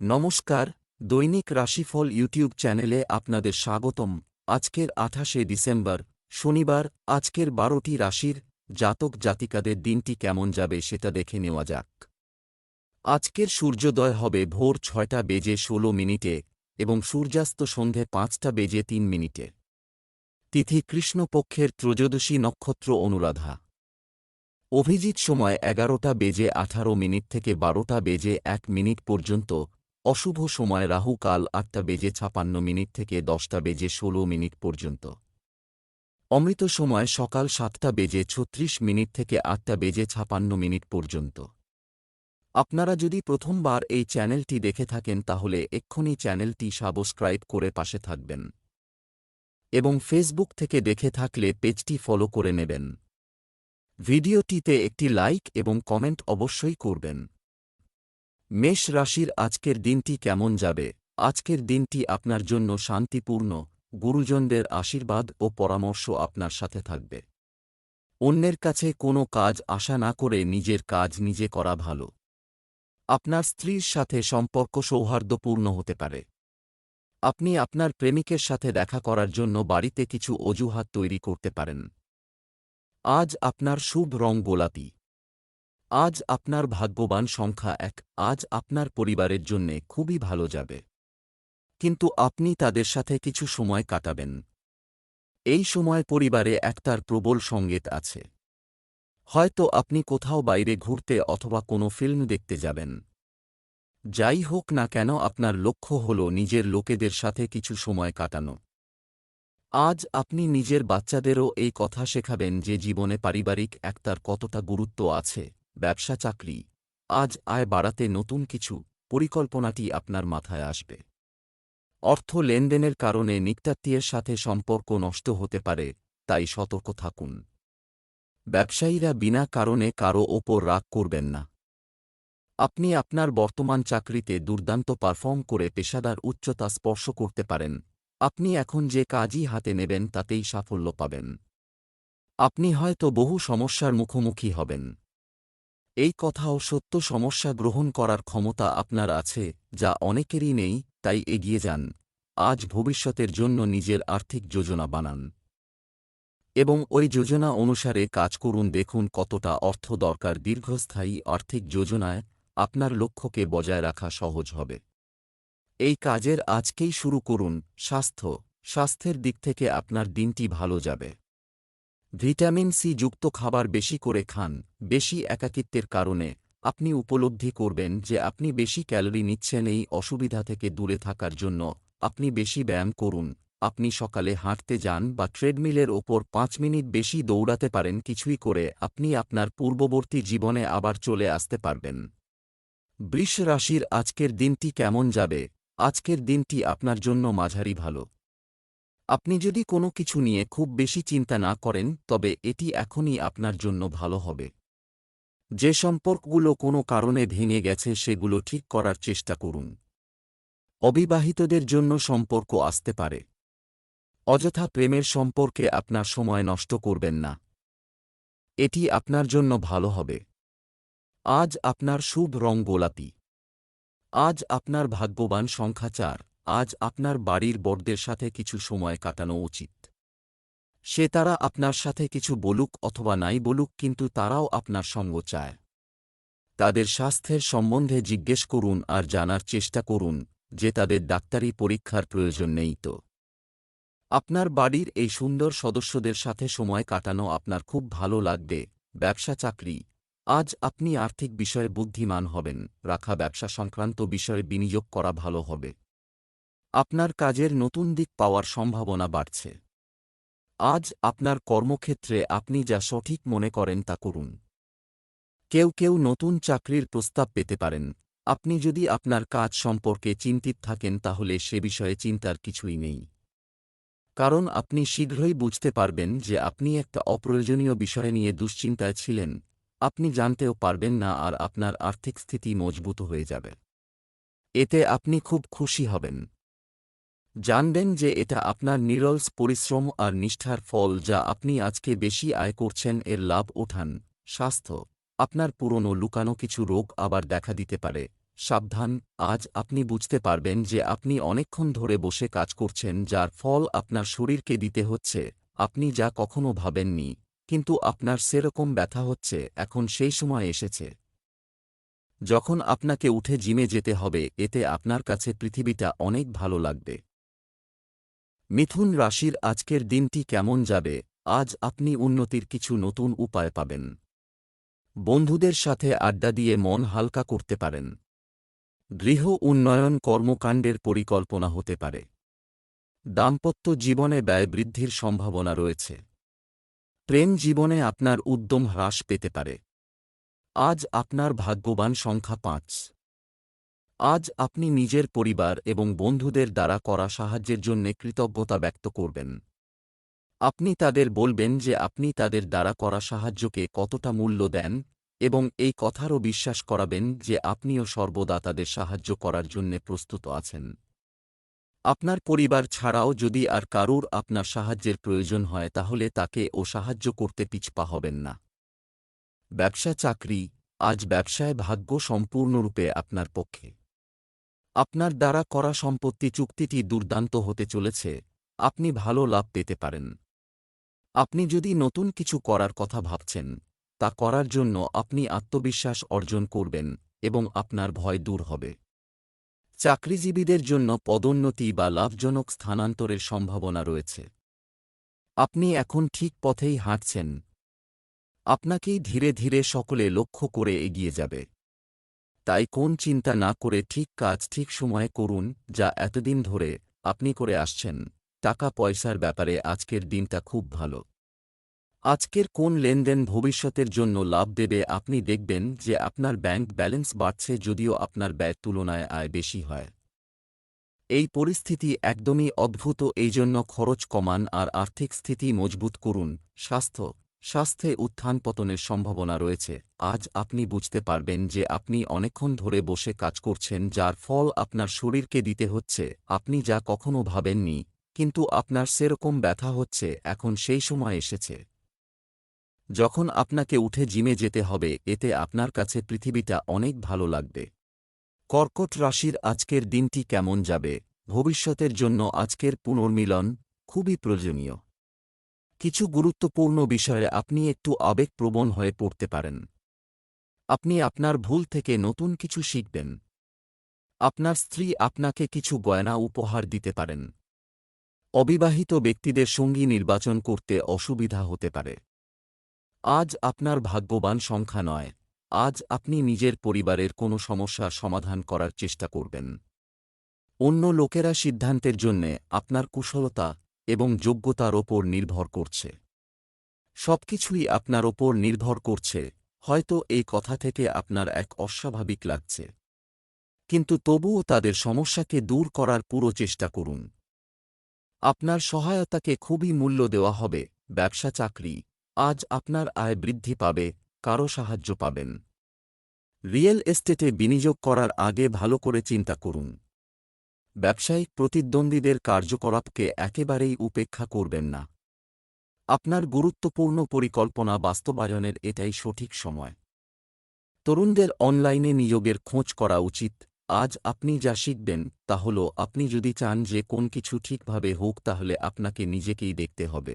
নমস্কার, দৈনিক রাশিফল ইউটিউব চ্যানেলে আপনাদের স্বাগতম। আজকের আঠাশে ডিসেম্বর, শনিবার, আজকের বারোটি রাশির জাতক জাতিকাদের দিনটি কেমন যাবে সেটা দেখে নেওয়া যাক। আজকের সূর্যোদয় হবে ভোর ছয়টা বেজে ষোলো মিনিটে এবং সূর্যাস্ত সন্ধে পাঁচটা বেজে তিন মিনিটে। তিথি কৃষ্ণপক্ষের ত্রয়োদশী নক্ষত্র অনুরাধা। অভিজিৎ সময় এগারোটা বেজে আঠারো মিনিট থেকে বারোটা বেজে এক মিনিট পর্যন্ত অশুভ সময় রাহু কাল আটটা বেজে ছাপান্ন মিনিট থেকে দশটা বেজে ষোলো মিনিট পর্যন্ত। অমৃত সময় সকাল সাতটা বেজে ছত্রিশ মিনিট থেকে আটটা বেজে ছাপান্ন মিনিট পর্যন্ত। আপনারা যদি প্রথমবার এই চ্যানেলটি দেখে থাকেন তাহলে এক্ষুনি চ্যানেলটি সাবস্ক্রাইব করে পাশে থাকবেন। এবং ফেসবুক থেকে দেখে থাকলে পেজটি ফলো করে নেবেন। ভিডিওটিতে একটি লাইক এবং কমেন্ট অবশ্যই করবেন। মেষ রাশির আজকের দিনটি কেমন যাবে? আজকের দিনটি আপনার জন্য শান্তিপূর্ণ, গুরুজনদের আশীর্বাদ ও পরামর্শ আপনার সাথে থাকবে। অন্যের কাছে কোনো কাজ আশা না করে নিজের কাজ নিজে করা ভালো। আপনার স্ত্রীর সাথে সম্পর্ক সৌহার্দ্যপূর্ণ হতে পারে। আপনি আপনার প্রেমিকের সাথে দেখা করার জন্য বাড়িতে কিছু অজুহাত তৈরি করতে পারেন। আজ আপনার শুভ রং গোলাপি। আজ আপনার ভাগ্যবান সংখ্যা এক, আজ আপনার পরিবারের জন্যে খুবই ভালো যাবে। কিন্তু আপনি তাদের সাথে কিছু সময় কাটাবেন। এই সময় পরিবারে একটার প্রবল সংগীত আছে। হয়তো আপনি কোথাও বাইরে ঘুরতে অথবা কোনো ফিল্ম দেখতে যাবেন। যাই হোক না কেন আপনার লক্ষ্য হল নিজের লোকেদের সাথে কিছু সময় কাটানো। আজ আপনি নিজের বাচ্চাদেরও এই কথা শেখাবেন যে জীবনে পারিবারিক একতার কতটা গুরুত্ব আছে। ব্যবসা চাকরি, আজ আয় বাড়াতে নতুন কিছু পরিকল্পনাটি আপনার মাথায় আসবে। অর্থ লেনদেনের কারণে নিকটাত্মীয়ের সাথে সম্পর্ক নষ্ট হতে পারে, তাই সতর্ক থাকুন। ব্যবসায়ীরা বিনা কারণে কারও ওপর রাগ করবেন না। আপনি আপনার বর্তমান চাকরিতে দুর্দান্ত পারফর্ম করে পেশাদার উচ্চতা স্পর্শ করতে পারেন। আপনি এখন যে কাজই হাতে নেবেন তাতেই সাফল্য পাবেন। আপনি হয়তো বহু সমস্যার মুখোমুখি হবেন। এই কথাও সত্য সমস্যা গ্রহণ করার ক্ষমতা আপনার আছে, যা অনেকেরই নেই, তাই এগিয়ে যান। আজ ভবিষ্যতের জন্য নিজের আর্থিক যোজনা বানান। এবং ওই যোজনা অনুসারে কাজ করুন। দেখুন কতটা অর্থ দরকার। দীর্ঘস্থায়ী আর্থিক যোজনায় আপনার লক্ষ্যকে বজায় রাখা সহজ হবে। এই কাজের আজকেই শুরু করুন। স্বাস্থ্য। স্বাস্থ্যের দিক থেকে আপনার দিনটি ভালো যাবে। ভিটামিন সি যুক্ত খাবার বেশি করে খান, বেশি একাকিত্বের কারণে। আপনি উপলব্ধি করবেন যে আপনি বেশি ক্যালোরি নিচ্ছেন এই অসুবিধা থেকে দূরে থাকার জন্য। আপনি বেশি ব্যায়াম করুন। আপনি সকালে হাঁটতে যান বা ট্রেডমিলের ওপর পাঁচ মিনিট বেশি দৌড়াতে পারেন কিছুই করে আপনি আপনার পূর্ববর্তী জীবনে আবার চলে আসতে পারবেন। বৃষ রাশির আজকের দিনটি কেমন যাবে? আজকের দিনটি আপনার জন্য মাঝারি ভালো। আপনি যদি কোনো কিছু নিয়ে খুব বেশি চিন্তা না করেন, তবে এটি এখনই আপনার জন্য ভালো হবে। যে সম্পর্কগুলো কোনো কারণে ভেঙে গেছে, সেগুলো ঠিক করার চেষ্টা করুন। অবিবাহিতদের জন্য সম্পর্ক আসতে পারে। অযথা প্রেমের সম্পর্কে আপনার সময় নষ্ট করবেন না। এটি আপনার জন্য ভালো হবে। আজ আপনার শুভ রং গোলাপি। আজ আপনার ভাগ্যবান সংখ্যা চার। আজ আপনার বাড়ির বড়দের সাথে কিছু সময় কাটানো উচিত। সে তারা আপনার সাথে কিছু বলুক অথবা নাই বলুক কিন্তু তারাও আপনার সঙ্গ চায়। তাদের স্বাস্থ্যের সম্বন্ধে জিজ্ঞেস করুন আর জানার চেষ্টা করুন যে তাদের ডাক্তারি পরীক্ষার প্রয়োজন নেই তো। আপনার বাড়ির এই সুন্দর সদস্যদের সাথে সময় কাটানো আপনার খুব ভালো লাগবে, ব্যবসা চাকরি। আজ আপনি আর্থিক বিষয়ে বুদ্ধিমান হবেন, রাখা ব্যবসা সংক্রান্ত বিষয়ে বিনিয়োগ করা ভালো হবে। আপনার কাজের নতুন দিক পাওয়ার সম্ভাবনা বাড়ছে। আজ আপনার কর্মক্ষেত্রে আপনি যা সঠিক মনে করেন তা করুন। কেউ কেউ নতুন চাকরির প্রস্তাব পেতে পারেন। আপনি যদি আপনার কাজ সম্পর্কে চিন্তিত থাকেন তাহলে সে বিষয়ে চিন্তার কিছুই নেই। কারণ আপনি শীঘ্রই বুঝতে পারবেন যে আপনি একটা অপ্রয়োজনীয় বিষয় নিয়ে দুশ্চিন্তায় ছিলেন। আপনি জানতেও পারবেন না আর আপনার আর্থিক স্থিতি মজবুত হয়ে যাবে। এতে আপনি খুব খুশি হবেন। জানবেন যে এটা আপনার নিরলস পরিশ্রম আর নিষ্ঠার ফল যা আপনি আজকে বেশি আয় করছেন এর লাভ ওঠান। স্বাস্থ্য। আপনার পুরনো লুকানো কিছু রোগ আবার দেখা দিতে পারে। সাবধান। আজ আপনি বুঝতে পারবেন যে আপনি অনেকক্ষণ ধরে বসে কাজ করছেন যার ফল আপনার শরীরকে দিতে হচ্ছে। আপনি যা কখনো ভাবেননি। কিন্তু আপনার সেরকম ব্যথা হচ্ছে, এখন সেই সময় এসেছে। যখন আপনাকে উঠে জিমে যেতে হবে, এতে আপনার কাছে পৃথিবীটা অনেক ভালো লাগবে। মিথুন রাশির আজকের দিনটি কেমন যাবে? আজ আপনি উন্নতির কিছু নতুন উপায় পাবেন। বন্ধুদের সাথে আড্ডা দিয়ে মন হালকা করতে পারেন। গৃহ উন্নয়ন কর্মকাণ্ডের পরিকল্পনা হতে পারে। দাম্পত্য জীবনে ব্যয় বৃদ্ধির সম্ভাবনা রয়েছে। প্রেম জীবনে আপনার উদ্যম হ্রাস পেতে পারে। আজ আপনার ভাগ্যবান সংখ্যা পাঁচ। আজ আপনি নিজের পরিবার এবং বন্ধুদের দ্বারা করা সাহায্যের জন্যে কৃতজ্ঞতা ব্যক্ত করবেন। আপনি তাদের বলবেন যে আপনি তাদের দ্বারা করা সাহায্যকে কতটা মূল্য দেন এবং এই কথারও বিশ্বাস করাবেন যে আপনিও সর্বদা তাদের সাহায্য করার জন্য প্রস্তুত আছেন। আপনার পরিবার ছাড়াও যদি আর কারুর আপনার সাহায্যের প্রয়োজন হয় তাহলে তাকে ও সাহায্য করতে পিছপা হবেন না। ব্যবসা চাকরি, আজ ব্যবসায় ভাগ্য সম্পূর্ণরূপে আপনার পক্ষে। আপনার দ্বারা করা সম্পত্তি চুক্তিটি দুর্দান্ত হতে চলেছে, আপনি ভালো লাভ পেতে পারেন। আপনি যদি নতুন কিছু করার কথা ভাবছেন, তা করার জন্য আপনি আত্মবিশ্বাস অর্জন করবেন এবং আপনার ভয় দূর হবে। চাকরিজীবীদের জন্য পদোন্নতি বা লাভজনক স্থানান্তরের সম্ভাবনা রয়েছে। আপনি এখন ঠিক পথেই হাঁটছেন। আপনাকেই ধীরে ধীরে সকলে লক্ষ্য করে এগিয়ে যাবে। তাই কোন চিন্তা না করে ঠিক কাজ ঠিক সময়ে করুন, যা এতদিন ধরে আপনি করে আসছেন। টাকা পয়সার ব্যাপারে আজকের দিনটা খুব ভালো। আজকের কোন লেনদেন ভবিষ্যতের জন্য লাভ দেবে আপনি দেখবেন যে আপনার ব্যাংক ব্যালেন্স বাড়ছে যদিও আপনার ব্যয় তুলনায় আয় বেশি হয়। এই পরিস্থিতি একদমই অদ্ভুত এই জন্য খরচ কমান আর আর্থিক স্থিতি মজবুত করুন। স্বাস্থ্য স্বাস্থ্যে উত্থান পতনের সম্ভাবনা রয়েছে। আজ আপনি বুঝতে পারবেন যে আপনি অনেকক্ষণ ধরে বসে কাজ করছেন যার ফল আপনার শরীরকে দিতে হচ্ছে। আপনি যা কখনো ভাবেননি, কিন্তু আপনার সেরকম ব্যথা হচ্ছে, এখন সেই সময় এসেছে। যখন আপনাকে উঠে জিমে যেতে হবে, এতে আপনার কাছে পৃথিবীটা অনেক ভালো লাগবে। কর্কট রাশির আজকের দিনটি কেমন যাবে? ভবিষ্যতের জন্য আজকের পুনর্মিলন খুবই প্রয়োজনীয়। কিছু গুরুত্বপূর্ণ বিষয়ে আপনি একটু আবেগপ্রবণ হয়ে পড়তে পারেন। আপনি আপনার ভুল থেকে নতুন কিছু শিখবেন। আপনার স্ত্রী আপনাকে কিছু গয়না উপহার দিতে পারেন। অবিবাহিত ব্যক্তিদের সঙ্গী নির্বাচন করতে অসুবিধা হতে পারে। আজ আপনার ভাগ্যবান সংখ্যা নয়। আজ আপনি নিজের পরিবারের কোনো সমস্যা সমাধান করার চেষ্টা করবেন। অন্য লোকেরা সিদ্ধান্তের জন্যে আপনার কুশলতা এবং যোগ্যতার ওপর নির্ভর করছে। সবকিছুই আপনার ওপর নির্ভর করছে, হয়তো এই কথা থেকে আপনার এক অস্বাভাবিক লাগছে। কিন্তু তবুও তাদের সমস্যাকে দূর করার পুরো চেষ্টা করুন। আপনার সহায়তাকে খুবই মূল্য দেওয়া হবে, ব্যবসা চাকরি, আজ আপনার আয় বৃদ্ধি পাবে, কারও সাহায্য পাবেন। রিয়েল এস্টেটে বিনিয়োগ করার আগে ভালো করে চিন্তা করুন। ব্যবসায়িক প্রতিদ্বন্দ্বীদের কার্যকলাপকে একেবারেই উপেক্ষা করবেন না। আপনার গুরুত্বপূর্ণ পরিকল্পনা বাস্তবায়নের এটাই সঠিক সময়। তরুণদের অনলাইনে নিয়োগের খোঁজ করা উচিত। আজ আপনি যা শিখবেন তা হল আপনি যদি চান যে কোন কিছু ঠিকভাবে হোক তাহলে আপনাকে নিজেকেই দেখতে হবে।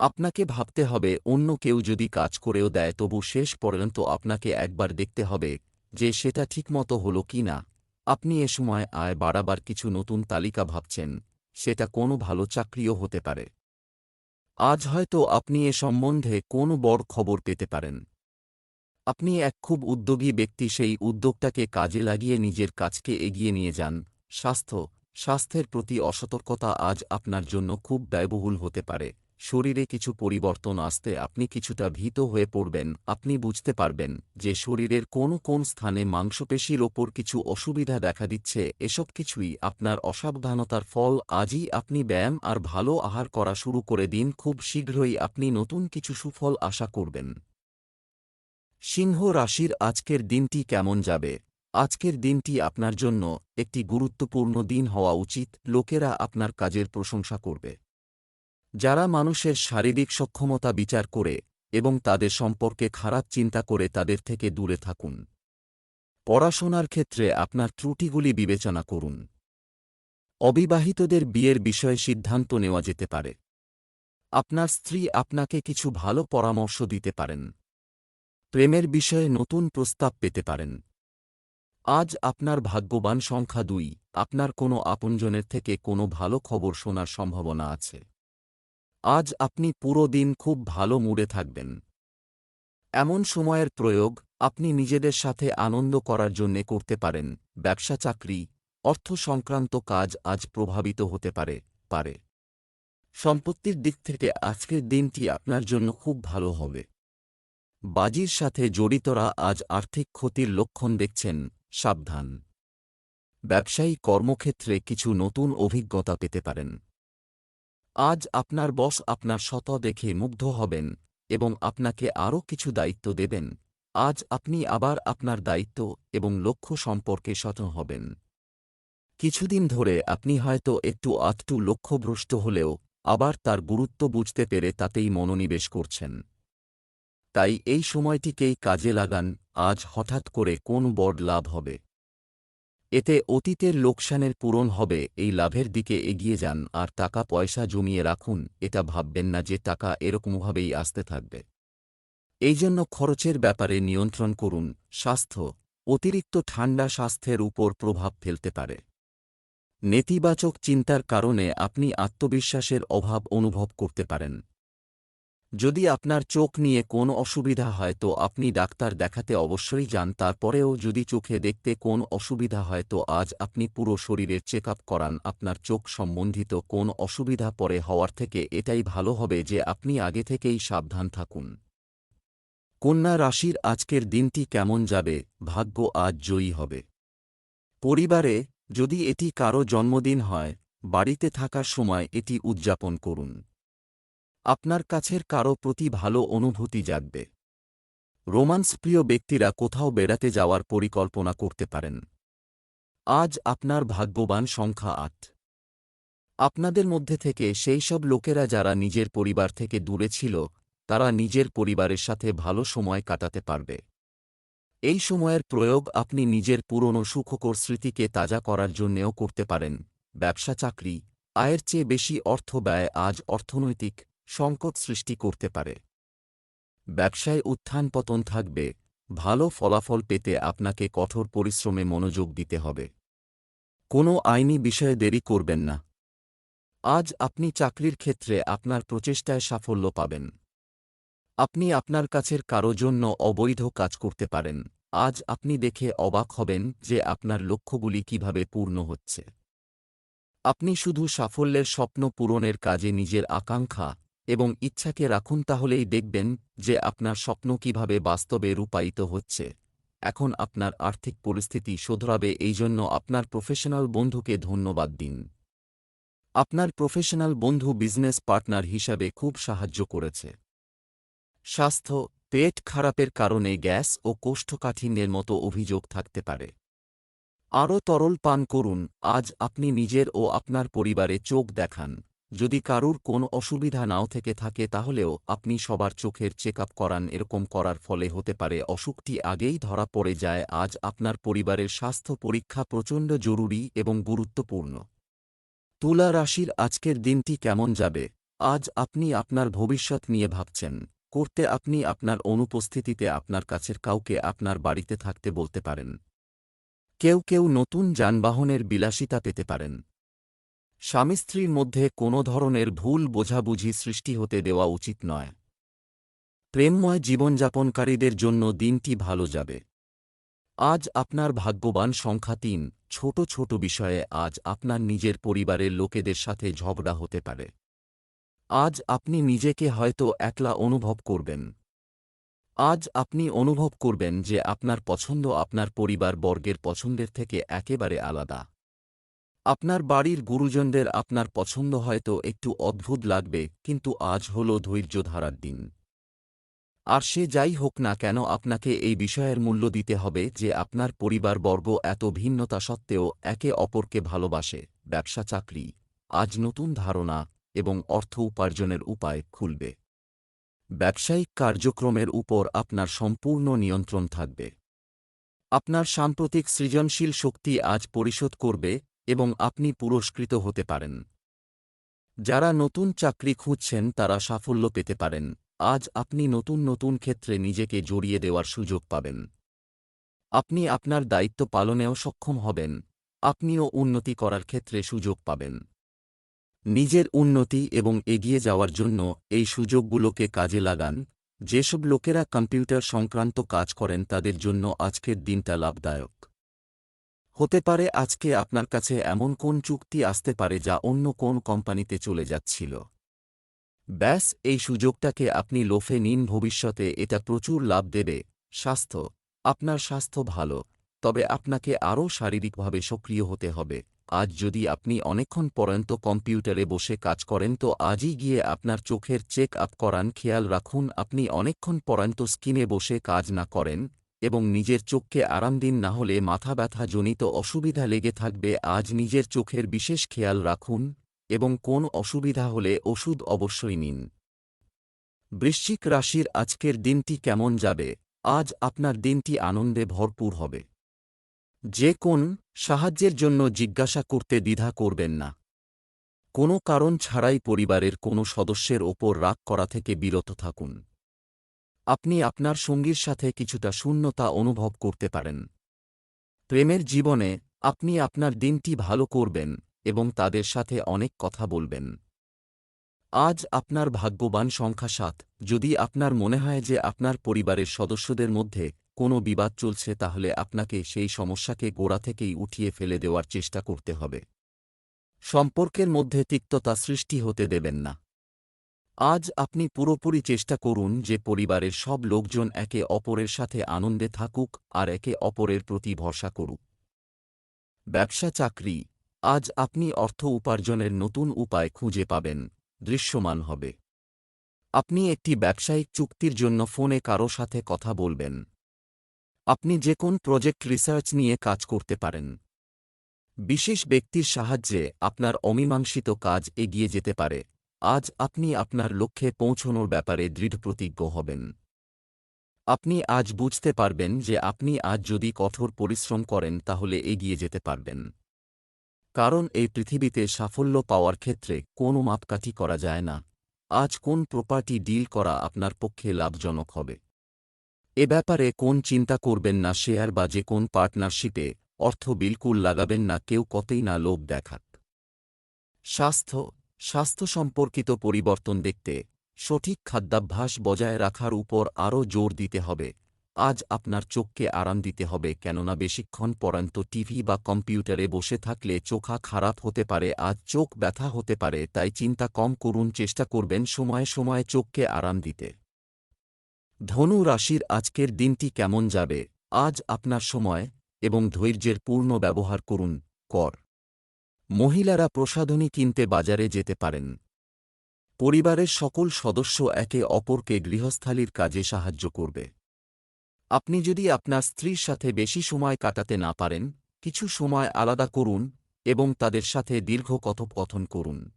আপনাকে ভাবতে হবে অন্য কেউ যদি কাজ করেও দেয় তবু শেষ পর্যন্ত আপনাকে একবার দেখতে হবে যে সেটা ঠিকমতো হল কি না আপনি এ সময় আয় বাড়াবার কিছু নতুন তালিকা ভাবছেন, সেটা কোনো ভালো চাকরিও হতে পারে। আজ হয়তো আপনি এ সম্বন্ধে কোনো বড় খবর পেতে পারেন। আপনি এক খুব উদ্যোগী ব্যক্তি, সেই উদ্যোগটাকে কাজে লাগিয়ে নিজের কাজকে এগিয়ে নিয়ে যান। স্বাস্থ্য, স্বাস্থ্যের প্রতি অসতর্কতা আজ আপনার জন্য খুব ব্যয়বহুল হতে পারে। শরীরে কিছু পরিবর্তন আসতে আপনি কিছুটা ভীত হয়ে পড়বেন। আপনি বুঝতে পারবেন যে শরীরের কোন কোন স্থানে মাংসপেশির ওপর কিছু অসুবিধা দেখা দিচ্ছে। এসব কিছুই আপনার অসাবধানতার ফল। আজই আপনি ব্যায়াম আর ভালো আহার করা শুরু করে দিন। খুব শীঘ্রই আপনি নতুন কিছু সুফল আশা করবেন। সিংহ রাশির আজকের দিনটি কেমন যাবে? আজকের দিনটি আপনার জন্য একটি গুরুত্বপূর্ণ দিন হওয়া উচিত। লোকেরা আপনার কাজের প্রশংসা করবে। যারা মানুষের শারীরিক সক্ষমতা বিচার করে এবং তাদের সম্পর্কে খারাপ চিন্তা করে তাদের থেকে দূরে থাকুন। পড়াশোনার ক্ষেত্রে আপনার ত্রুটিগুলি বিবেচনা করুন। অবিবাহিতদের বিয়ের বিষয়ে সিদ্ধান্ত নেওয়া যেতে পারে। আপনার স্ত্রী আপনাকে কিছু ভালো পরামর্শ দিতে পারেন। প্রেমের বিষয়ে নতুন প্রস্তাব পেতে পারেন। আজ আপনার ভাগ্যবান সংখ্যা দুই, আপনার কোনো আপনজনের থেকে কোনো ভালো খবর শোনার সম্ভাবনা আছে। আজ আপনি পুরো দিন খুব ভালো মুডে থাকবেন। এমন সময়ের প্রয়োগ আপনি নিজেদের সাথে আনন্দ করার জন্যে করতে পারেন, ব্যবসা চাকরি, অর্থ সংক্রান্ত কাজ আজ প্রভাবিত হতে পারে পারে। সম্পত্তির দিক থেকে আজকের দিনটি আপনার জন্য খুব ভালো হবে। বাজির সাথে জড়িতরা আজ আর্থিক ক্ষতির লক্ষণ দেখছেন, সাবধান। ব্যবসায়ী কর্মক্ষেত্রে কিছু নতুন অভিজ্ঞতা পেতে পারেন। আজ আপনার বস আপনার শত দেখে মুগ্ধ হবেন এবং আপনাকে আরও কিছু দায়িত্ব দেবেন। আজ আপনি আবার আপনার দায়িত্ব এবং লক্ষ্য সম্পর্কে সচেতন হবেন। কিছুদিন ধরে আপনি হয়তো একটু আধটু লক্ষ্যভ্রষ্ট হলেও আবার তার গুরুত্ব বুঝতে পেরে তাতেই মনোনিবেশ করছেন। তাই এই সময়টিকেই কাজে লাগান, আজ হঠাৎ করে কোন বড় লাভ হবে। এতে অতীতের লোকসানের পূরণ হবে, এই লাভের দিকে এগিয়ে যান আর টাকা পয়সা জমিয়ে রাখুন, এটা ভাববেন না যে টাকা এরকমভাবেই আসতে থাকবে। এই জন্য খরচের ব্যাপারে নিয়ন্ত্রণ করুন, স্বাস্থ্য, অতিরিক্ত ঠান্ডা স্বাস্থ্যের উপর প্রভাব ফেলতে পারে। নেতিবাচক চিন্তার কারণে আপনি আত্মবিশ্বাসের অভাব অনুভব করতে পারেন। যদি আপনার চোখ নিয়ে কোন অসুবিধা হয় তো আপনি ডাক্তার দেখাতে অবশ্যই যান, তারপরেও যদি চোখে দেখতে কোন অসুবিধা হয় তো আজ আপনি পুরো শরীরের চেক করান, আপনার চোখ সম্বন্ধিত কোন অসুবিধা পরে হওয়ার থেকে এটাই ভালো হবে যে আপনি আগে থেকেই সাবধান থাকুন। কন্যা রাশির আজকের দিনটি কেমন যাবে? ভাগ্য আজ জয়ী হবে। পরিবারে যদি এটি কারও জন্মদিন হয়, বাড়িতে থাকার সময় এটি উদযাপন করুন। আপনার কাছের কারও প্রতি ভালো অনুভূতি জাগবে। রোমান্স প্রিয় ব্যক্তিরা কোথাও বেড়াতে যাওয়ার পরিকল্পনা করতে পারেন। আজ আপনার ভাগ্যবান সংখ্যা আট। আপনাদের মধ্যে থেকে সেই সব লোকেরা যারা নিজের পরিবার থেকে দূরে ছিল, তারা নিজের পরিবারের সাথে ভালো সময় কাটাতে পারবে। এই সময়ের প্রয়োগ আপনি নিজের পুরনো সুখকর স্মৃতিকে তাজা করার জন্যেও করতে পারেন। ব্যবসা চাকরি আয়ের চেয়ে বেশি অর্থ ব্যয় আজ অর্থনৈতিক সংকট সৃষ্টি করতে পারে। ব্যবসায় উত্থান পতন থাকবে, ভালো ফলাফল পেতে আপনাকে কঠোর পরিশ্রমে মনোযোগ দিতে হবে। কোনো আইনি বিষয়ে দেরি করবেন না। আজ আপনি চাকরির ক্ষেত্রে আপনার প্রচেষ্টায় সাফল্য পাবেন। আপনি আপনার কাছের কারও জন্য অবৈধ কাজ করতে পারেন। আজ আপনি দেখে অবাক হবেন যে আপনার লক্ষ্যগুলি কীভাবে পূর্ণ হচ্ছে। আপনি শুধু সাফল্যের স্বপ্ন পূরণের কাজে নিজের আকাঙ্ক্ষা এবং ইচ্ছাকে রাখুন তাহলেই দেখবেন যে আপনার স্বপ্ন কীভাবে বাস্তবে রূপায়িত হচ্ছে। এখন আপনার আর্থিক পরিস্থিতি শোধরাবে এই জন্য আপনার প্রফেশনাল বন্ধুকে ধন্যবাদ দিন। আপনার প্রফেশনাল বন্ধু বিজনেস পার্টনার হিসাবে খুব সাহায্য করেছে। স্বাস্থ্য, পেট খারাপের কারণে গ্যাস ও কোষ্ঠকাঠিন্যের মতো অভিযোগ থাকতে পারে। আরও তরল পান করুন, আজ আপনি নিজের ও আপনার পরিবারে চোখ দেখান। যদি কারুর কোন অসুবিধা নাও থেকে থাকে তাহলেও আপনি সবার চোখের চেক করান, এরকম করার ফলে হতে পারে অসুখটি আগেই ধরা পড়ে যায়। আজ আপনার পরিবারের স্বাস্থ্য পরীক্ষা প্রচণ্ড জরুরি এবং গুরুত্বপূর্ণ। তুলা রাশির আজকের দিনটি কেমন যাবে? আজ আপনি আপনার ভবিষ্যৎ নিয়ে ভাবছেন। করতে আপনি আপনার অনুপস্থিতিতে আপনার কাছের কাউকে আপনার বাড়িতে থাকতে বলতে পারেন। কেউ কেউ নতুন যানবাহনের বিলাসিতা পেতে পারেন। স্বামী স্ত্রীর মধ্যে কোনো ধরনের ভুল বোঝাবুঝি সৃষ্টি হতে দেওয়া উচিত নয়। প্রেমময় জীবনযাপনকারীদের জন্য দিনটি ভালো যাবে। আজ আপনার ভাগ্যবান সংখ্যা তিন, ছোট ছোট বিষয়ে আজ আপনার নিজের পরিবারের লোকেদের সাথে ঝগড়া হতে পারে। আজ আপনি নিজেকে হয়তো একলা অনুভব করবেন। আজ আপনি অনুভব করবেন যে আপনার পছন্দ আপনার পরিবার বর্গের পছন্দের থেকে একেবারে আলাদা। আপনার বাড়ির গুরুজনদের আপনার পছন্দ হয়তো একটু অদ্ভুত লাগবে, কিন্তু আজ হল ধৈর্য ধারার দিন। আর সে যাই হোক না কেন আপনাকে এই বিষয়ের মূল্য দিতে হবে যে আপনার পরিবারবর্গ এত ভিন্নতা সত্ত্বেও একে অপরকে ভালোবাসে, ব্যবসা চাকরি, আজ নতুন ধারণা এবং অর্থ উপার্জনের উপায় খুলবে। ব্যবসায়িক কার্যক্রমের উপর আপনার সম্পূর্ণ নিয়ন্ত্রণ থাকবে। আপনার সাম্প্রতিক সৃজনশীল শক্তি আজ পরিশোধ করবে এবং আপনি পুরস্কৃত হতে পারেন। যারা নতুন চাকরি খুঁজছেন তারা সাফল্য পেতে পারেন। আজ আপনি নতুন নতুন ক্ষেত্রে নিজেকে জড়িয়ে দেওয়ার সুযোগ পাবেন। আপনি আপনার দায়িত্ব পালনেও সক্ষম হবেন। আপনিও উন্নতি করার ক্ষেত্রে সুযোগ পাবেন। নিজের উন্নতি এবং এগিয়ে যাওয়ার জন্য এই সুযোগগুলোকে কাজে লাগান। যেসব লোকেরা কম্পিউটার সংক্রান্ত কাজ করেন তাদের জন্য আজকের দিনটা লাভদায়ক। হতে পারে আজকে আপনার কাছে এমন কোন চুক্তি আসতে পারে যা অন্য কোন কোম্পানিতে চলে যাচ্ছিল। ব্যাস, এই সুযোগটাকে আপনি লোফে নিন, ভবিষ্যতে এটা প্রচুর লাভ দেবে। স্বাস্থ্য, আপনার স্বাস্থ্য ভালো, তবে আপনাকে আরও শারীরিকভাবে সক্রিয় হতে হবে। আজ যদি আপনি অনেকক্ষণ পর্যন্ত কম্পিউটারে বসে কাজ করেন, তো আজই গিয়ে আপনার চোখের চেক আপ করান খেয়াল রাখুন, আপনি অনেকক্ষণ পর্যন্ত স্কিনে বসে কাজ না করেন। এবং নিজের চোখকে আরাম দিন না হলে মাথা ব্যথা জনিত অসুবিধা লেগে থাকবে। আজ নিজের চোখের বিশেষ খেয়াল রাখুন এবং কোন অসুবিধা হলে ওষুধ অবশ্যই নিন। বৃশ্চিক রাশির আজকের দিনটি কেমন যাবে? আজ আপনার দিনটি আনন্দে ভরপুর হবে। যে কোন সাহায্যের জন্য জিজ্ঞাসা করতে দ্বিধা করবেন না। কোনো কারণ ছাড়াই পরিবারের কোনো সদস্যের ওপর রাগ করা থেকে বিরত থাকুন। আপনি আপনার সঙ্গীর সাথে কিছুটা শূন্যতা অনুভব করতে পারেন। প্রেমের জীবনে আপনি আপনার দিনটি ভালো করবেন এবং তাদের সাথে অনেক কথা বলবেন। আজ আপনার ভাগ্যবান সংখ্যা সাত। যদি আপনার মনে হয় যে আপনার পরিবারের সদস্যদের মধ্যে কোনো বিবাদ চলছে, তাহলে আপনাকে সেই সমস্যাকে গোড়া থেকেই উঠিয়ে ফেলে দেওয়ার চেষ্টা করতে হবে। সম্পর্কের মধ্যে তিক্ততা সৃষ্টি হতে দেবেন না। আজ আপনি পুরোপুরি চেষ্টা করুন যে পরিবারের সব লোকজন একে অপরের সাথে আনন্দে থাকুক আর একে অপরের প্রতি ভরসা করুক। ব্যবসা চাকরি। আজ আপনি অর্থ উপার্জনের নতুন উপায় খুঁজে পাবেন। দৃশ্যমান হবে। আপনি একটি ব্যবসায়িক চুক্তির জন্য ফোনে কারও সাথে কথা বলবেন। আপনি যে কোন প্রজেক্ট রিসার্চ নিয়ে কাজ করতে পারেন। বিশেষ ব্যক্তির সাহায্যে আপনার অমীমাংসিত কাজ এগিয়ে যেতে পারে। আজ আপনি আপনার লক্ষ্যে পৌঁছনোর ব্যাপারে দৃঢ়প্রতিজ্ঞ হবেন। আপনি আজ বুঝতে পারবেন যে আপনি আজ যদি কঠোর পরিশ্রম করেন তাহলে এগিয়ে যেতে পারবেন। কারণ এই পৃথিবীতে সাফল্য পাওয়ার ক্ষেত্রে কোনো মাপকাঠি করা যায় না। আজ কোন প্রপার্টি ডিল করা আপনার পক্ষে লাভজনক হবে। এ ব্যাপারে কোন চিন্তা করবেন না শেয়ার বা যে কোন পার্টনারশিপে অর্থ বিলকুল লাগাবেন না, কেউ কতই না লোভ দেখাক। স্বাস্থ্য স্বাস্থ্য সম্পর্কিত পরিবর্তন দেখতে সঠিক খাদ্যাভ্যাস বজায় রাখার উপর আরও জোর দিতে হবে। আজ আপনার চোখকে আরাম দিতে হবে, কেননা বেশিক্ষণ পরান্ত টিভি বা কম্পিউটারে বসে থাকলে চোখা খারাপ হতে পারে, আজ চোখ ব্যথা হতে পারে, তাই চিন্তা কম করুন, চেষ্টা করবেন সময়ে সময়ে চোখকে আরাম দিতে। ধনু রাশির আজকের দিনটি কেমন যাবে? আজ আপনার সময় এবং ধৈর্যের পূর্ণ ব্যবহার করুন, কর। মহিলারা প্রসাধনী কিনতে বাজারে যেতে পারেন। পরিবারের সকল সদস্য একে অপরকে গৃহস্থালির কাজে সাহায্য করবে। আপনি যদি আপনার স্ত্রীর সাথে বেশি সময় কাটাতে না পারেন, কিছু সময় আলাদা করুন এবং তাদের সাথে দীর্ঘ কথোপকথন করুন।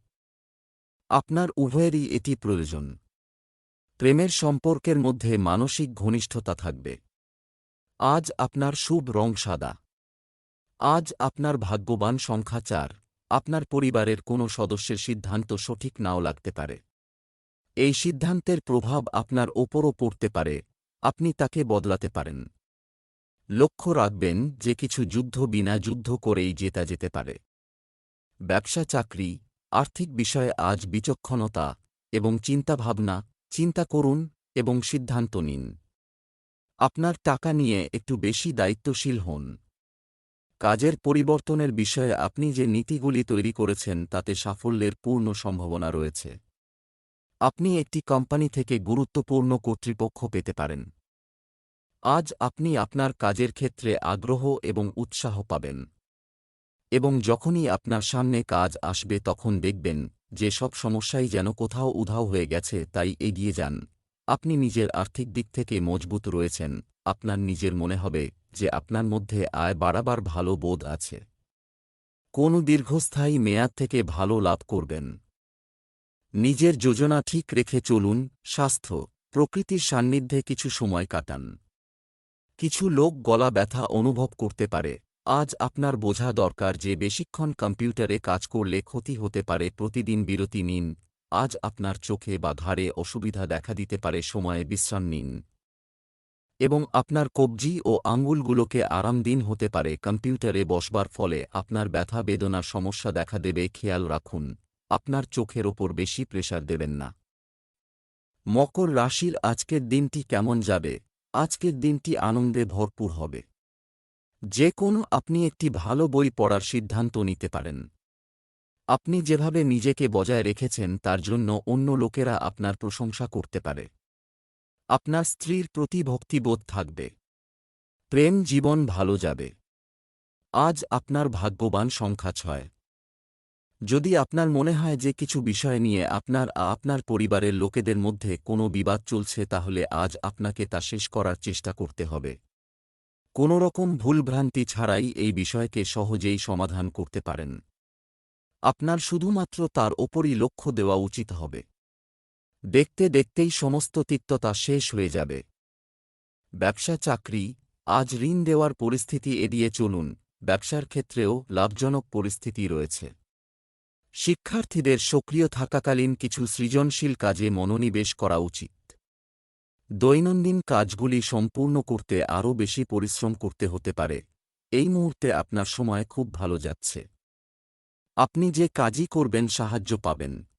আপনার উভয়েরই এটি প্রয়োজন। প্রেমের সম্পর্কের মধ্যে মানসিক ঘনিষ্ঠতা থাকবে। আজ আপনার শুভ রং সাদা। আজ আপনার ভাগ্যবান সংখ্যা চার। আপনার পরিবারের কোনো সদস্যের সিদ্ধান্ত সঠিক নাও লাগতে পারে। এই সিদ্ধান্তের প্রভাব আপনার ওপরও পড়তে পারে, আপনি তাকে বদলাতে পারেন। লক্ষ্য রাখবেন যে কিছু যুদ্ধ বিনা যুদ্ধ করেই জেতা যেতে পারে। ব্যবসা, চাকরি, আর্থিক বিষয়ে আজ বিচক্ষণতা এবং চিন্তাভাবনা, চিন্তা করুন এবং সিদ্ধান্ত নিন। আপনার টাকা নিয়ে একটু বেশি দায়িত্বশীল হন। কাজের পরিবর্তনের বিষয়ে আপনি যে নীতিগুলি তৈরি করেছেন তাতে সাফল্যের পূর্ণ সম্ভাবনা রয়েছে। আপনি একটি কোম্পানি থেকে গুরুত্বপূর্ণ কর্তৃপক্ষ পেতে পারেন। আজ আপনি আপনার কাজের ক্ষেত্রে আগ্রহ এবং উৎসাহ পাবেন। এবং যখনই আপনার সামনে কাজ আসবে তখন দেখবেন যে সব সমস্যাই যেন কোথাও উধাও হয়ে গেছে তাই এগিয়ে যান। আপনি নিজের আর্থিক দিক থেকে মজবুত রয়েছেন। আপনার নিজের মনে হবে যে আপনার মধ্যে আয় বাড়াবার ভালো বোধ আছে। কোন দীর্ঘস্থায়ী মেয়াদ থেকে ভালো লাভ করবেন। নিজের যোজনা ঠিক রেখে চলুন, স্বাস্থ্য, প্রকৃতির সান্নিধ্যে কিছু সময় কাটান। কিছু লোক গলা ব্যথা অনুভব করতে পারে। আজ আপনার বোঝা দরকার যে বেশিক্ষণ কম্পিউটারে কাজ করলে ক্ষতি হতে পারে, প্রতিদিন বিরতি নিন। আজ আপনার চোখে বা ঘাড়ে অসুবিধা দেখা দিতে পারে, সময়ে বিশ্রাম নিন। এবং আপনার কবজি ও আঙ্গুলগুলোকে আরাম দিন হতে পারে। কম্পিউটারে বসবার ফলে আপনার ব্যথা বেদনার সমস্যা দেখা দেবে। খেয়াল রাখুন, আপনার চোখের ওপর বেশি প্রেশার দেবেন না। মকর রাশির আজকের দিনটি কেমন যাবে? আজকের দিনটি আনন্দে ভরপুর হবে। যে কোনো আপনি একটি ভালো বই পড়ার সিদ্ধান্ত নিতে পারেন। আপনি যেভাবে নিজেকে বজায় রেখেছেন, তার জন্য অন্য লোকেরা আপনার প্রশংসা করতে পারে। আপনার স্ত্রীর প্রতি ভক্তিবোধ থাকবে। প্রেম জীবন ভালো যাবে। আজ আপনার ভাগ্যবান সংখ্যা ছয়। যদি আপনার মনে হয় যে কিছু বিষয় নিয়ে আপনার আপনার পরিবারের লোকেদের মধ্যে কোনো বিবাদ চলছে, তাহলে আজ আপনাকে তা শেষ করার চেষ্টা করতে হবে। কোনো রকম ভুলভ্রান্তি ছাড়াই এই বিষয়কে সহজেই সমাধান করতে পারেন। আপনার শুধুমাত্র তার ওপরই লক্ষ্য দেওয়া উচিত হবে। দেখতে দেখতেই সমস্ত তিক্ততা শেষ হয়ে যাবে। ব্যবসা চাকরি, আজ ঋণ দেওয়ার পরিস্থিতি এড়িয়ে চলুন, ব্যবসার ক্ষেত্রেও লাভজনক পরিস্থিতি রয়েছে। শিক্ষার্থীদের সক্রিয় থাকাকালীন কিছু সৃজনশীল কাজে মনোনিবেশ করা উচিত। দৈনন্দিন কাজগুলি সম্পূর্ণ করতে আরও বেশি পরিশ্রম করতে হতে পারে। এই মুহূর্তে আপনার সময় খুব ভালো যাচ্ছে। আপনি যে কাজই করবেন সাহায্য পাবেন।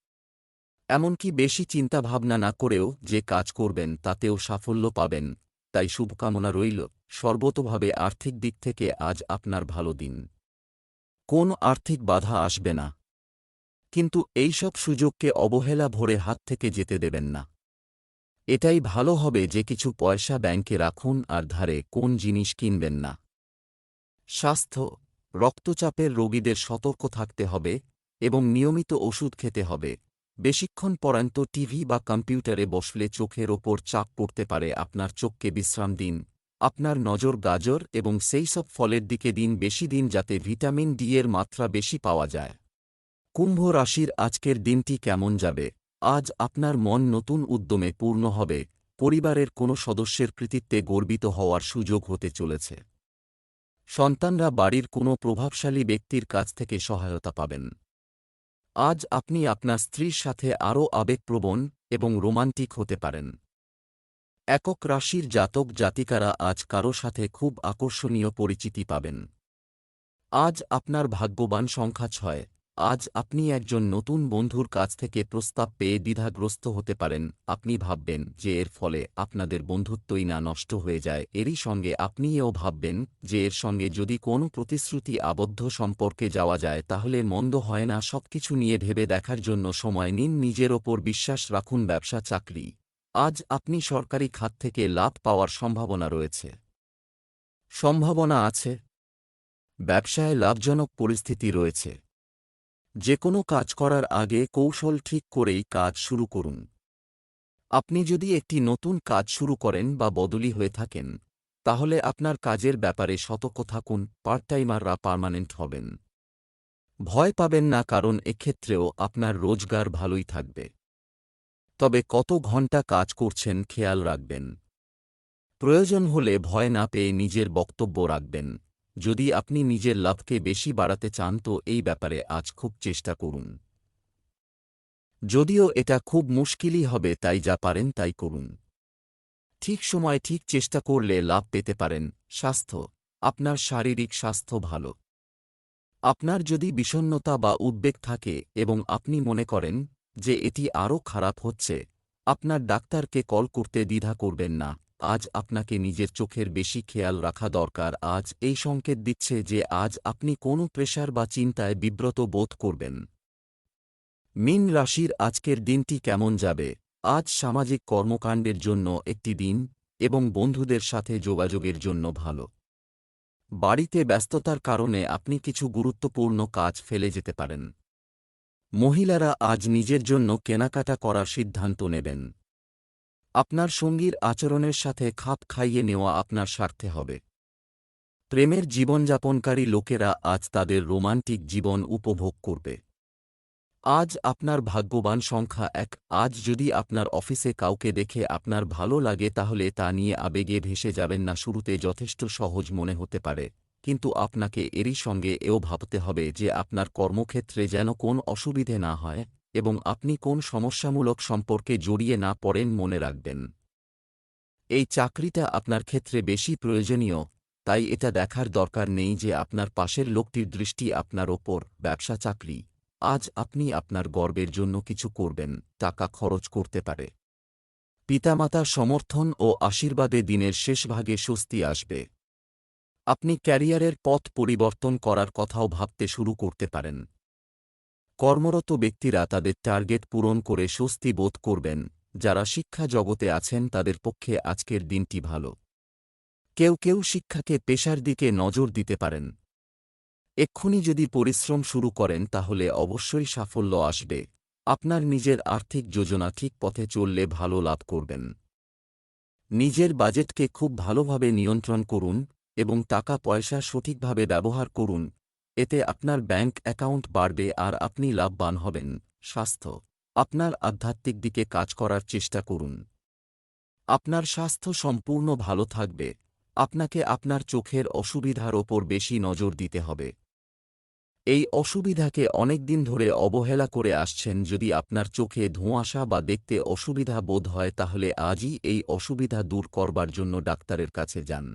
এমনকি বেশি চিন্তাভাবনা না করেও যে কাজ করবেন তাতেও সাফল্য পাবেন। তাই শুভকামনা রইল। সর্বতভাবে আর্থিক দিক থেকে আজ আপনার ভালো দিন। কোন আর্থিক বাধা আসবে না। কিন্তু এইসব সুযোগকে অবহেলা ভরে হাত থেকে যেতে দেবেন না। এটাই ভালো হবে যে কিছু পয়সা ব্যাংকে রাখুন আর ধারে কোন জিনিস কিনবেন না। স্বাস্থ্য, রক্তচাপের রোগীদের সতর্ক থাকতে হবে এবং নিয়মিত ওষুধ খেতে হবে। বেশিক্ষণ পরান্ত টিভি বা কম্পিউটারে বসলে চোখের ওপর চাপ পড়তে পারে আপনার চোখকে বিশ্রাম দিন। আপনার নজর গাজর এবং সেই সব ফলের দিকে দিন বেশি দিন যাতে ভিটামিন ডি এর মাত্রা বেশি পাওয়া যায়। কুম্ভ রাশির আজকের দিনটি কেমন যাবে? আজ আপনার মন নতুন উদ্যমে পূর্ণ হবে। পরিবারের কোনো সদস্যের কৃতিত্বে গর্বিত হওয়ার সুযোগ হতে চলেছে। সন্তানরা বাড়ির কোনো প্রভাবশালী ব্যক্তির কাছ থেকে সহায়তা পাবেন। আজ আপনি আপনার স্ত্রীর সাথে আরও আবেগপ্রবণ এবং রোমান্টিক হতে পারেন। একক রাশির জাতক জাতিকারা আজ কারও সাথে খুব আকর্ষণীয় পরিচিতি পাবেন। আজ আপনার ভাগ্যবান সংখ্যা ছয়। আজ আপনি একজন নতুন বন্ধুর কাছ থেকে প্রস্তাব পেয়ে দ্বিধাগ্রস্ত হতে পারেন। আপনি ভাববেন যে এর ফলে আপনাদের বন্ধুত্বই না নষ্ট হয়ে যায়। এরই সঙ্গে আপনি এও ভাববেন যে এর সঙ্গে যদি কোনো প্রতিশ্রুতি আবদ্ধ সম্পর্কে যাওয়া যায়, তাহলে মন্দ হয় না। সবকিছু নিয়ে ভেবে দেখার জন্য সময় নিন। নিজের ওপর বিশ্বাস রাখুন ব্যবসা, চাকরি। আজ আপনি সরকারি খাত থেকে লাভ পাওয়ার সম্ভাবনা রয়েছে। সম্ভাবনা আছে। ব্যবসায় লাভজনক পরিস্থিতি রয়েছে। যে কোনো কাজ করার আগে কৌশল ঠিক করেই কাজ শুরু করুন। আপনি যদি একটি নতুন কাজ শুরু করেন বা বদলি হয়ে থাকেন, তাহলে আপনার কাজের ব্যাপারে সতর্ক থাকুন পার্ট টাইমাররা পার্মানেন্ট হবেন। ভয় পাবেন না কারণ এক্ষেত্রেও আপনার রোজগার ভালোই থাকবে। তবে কত ঘণ্টা কাজ করছেন খেয়াল রাখবেন। প্রয়োজন হলে ভয় না পেয়ে নিজের বক্তব্য রাখবেন। যদি আপনি নিজের লাভকে বেশি বাড়াতে চান, তো এই ব্যাপারে আজ খুব চেষ্টা করুন। যদিও এটা খুব মুশকিলই হবে, তাই যা পারেন তাই করুন। ঠিক সময় ঠিক চেষ্টা করলে লাভ পেতে পারেন। স্বাস্থ্য, আপনার শারীরিক স্বাস্থ্য ভালো। আপনার যদি বিষণ্নতা বা উদ্বেগ থাকে এবং আপনি মনে করেন যে এটি আরও খারাপ হচ্ছে, আপনার ডাক্তারকে কল করতে দ্বিধা করবেন না। আজ আপনাকে নিজের চোখের বেশি খেয়াল রাখা দরকার। আজ এই সংকেত দিচ্ছে যে আজ আপনি কোনো প্রেশার বা চিন্তায় বিব্রত বোধ করবেন। মিন রাশির আজকের দিনটি কেমন যাবে? আজ সামাজিক কর্মকাণ্ডের জন্য একটি দিন এবং বন্ধুদের সাথে যোগাযোগের জন্য ভালো। বাড়িতে ব্যস্ততার কারণে আপনি কিছু গুরুত্বপূর্ণ কাজ ফেলে যেতে পারেন। মহিলারা আজ নিজের জন্য কেনাকাটা করার সিদ্ধান্ত নেবেন। আপনার সঙ্গীর আচরণের সাথে খাপ খাইয়ে নেওয়া আপনার স্বার্থে হবে। প্রেমের জীবনযাপনকারী লোকেরা আজ তাদের রোমান্টিক জীবন উপভোগ করবে। আজ আপনার ভাগ্যবান সংখ্যা এক, আজ যদি আপনার অফিসে কাউকে দেখে আপনার ভালো লাগে তাহলে তা নিয়ে আবেগে ভেসে যাবেন না, শুরুতে যথেষ্ট সহজ মনে হতে পারে। কিন্তু আপনাকে এরই সঙ্গে এও ভাবতে হবে যে আপনার কর্মক্ষেত্রে যেন কোন অসুবিধে না হয়। এবং আপনি কোন সমস্যামূলক সম্পর্কে জড়িয়ে না পড়েন মনে রাখবেন। এই চাকরিটা আপনার ক্ষেত্রে বেশি প্রয়োজনীয়, তাই এটা দেখার দরকার নেই যে আপনার পাশের লোকটির দৃষ্টি আপনার ওপর, ব্যবসা, চাকরি। আজ আপনি আপনার গর্বের জন্য কিছু করবেন, টাকা খরচ করতে পারে। পিতামাতার সমর্থন ও আশীর্বাদে দিনের শেষ ভাগে স্বস্তি আসবে। আপনি ক্যারিয়ারের পথ পরিবর্তন করার কথাও ভাবতে শুরু করতে পারেন। কর্মরত ব্যক্তিরা তাদের টার্গেট পূরণ করে স্বস্তি বোধ করবেন, যারা শিক্ষা জগতে আছেন তাদের পক্ষে আজকের দিনটি ভালো। কেউ কেউ শিক্ষাকে পেশার দিকে নজর দিতে পারেন। এক্ষুনি যদি পরিশ্রম শুরু করেন তাহলে অবশ্যই সাফল্য আসবে। আপনার নিজের আর্থিক যোজনা ঠিক পথে চললে ভালো লাভ করবেন। নিজের বাজেটকে খুব ভালোভাবে নিয়ন্ত্রণ করুন এবং টাকা পয়সা সঠিকভাবে ব্যবহার করুন। এতে আপনার ব্যাংক অ্যাকাউন্ট বাড়বে আর আপনি লাভবান হবেন। স্বাস্থ্য। আপনার আধ্যাত্মিক দিকে কাজ করার চেষ্টা করুন। আপনার স্বাস্থ্য সম্পূর্ণ ভালো থাকবে। আপনাকে আপনার চোখের অসুবিধার ওপর বেশি নজর দিতে হবে। এই অসুবিধাকে অনেক দিন ধরে অবহেলা করে আসছেন যদি আপনার চোখে ধোঁয়াশা বা দেখতে অসুবিধা বোধ হয় তাহলে আজই এই অসুবিধা দূর করবার জন্য ডাক্তারের কাছে যান।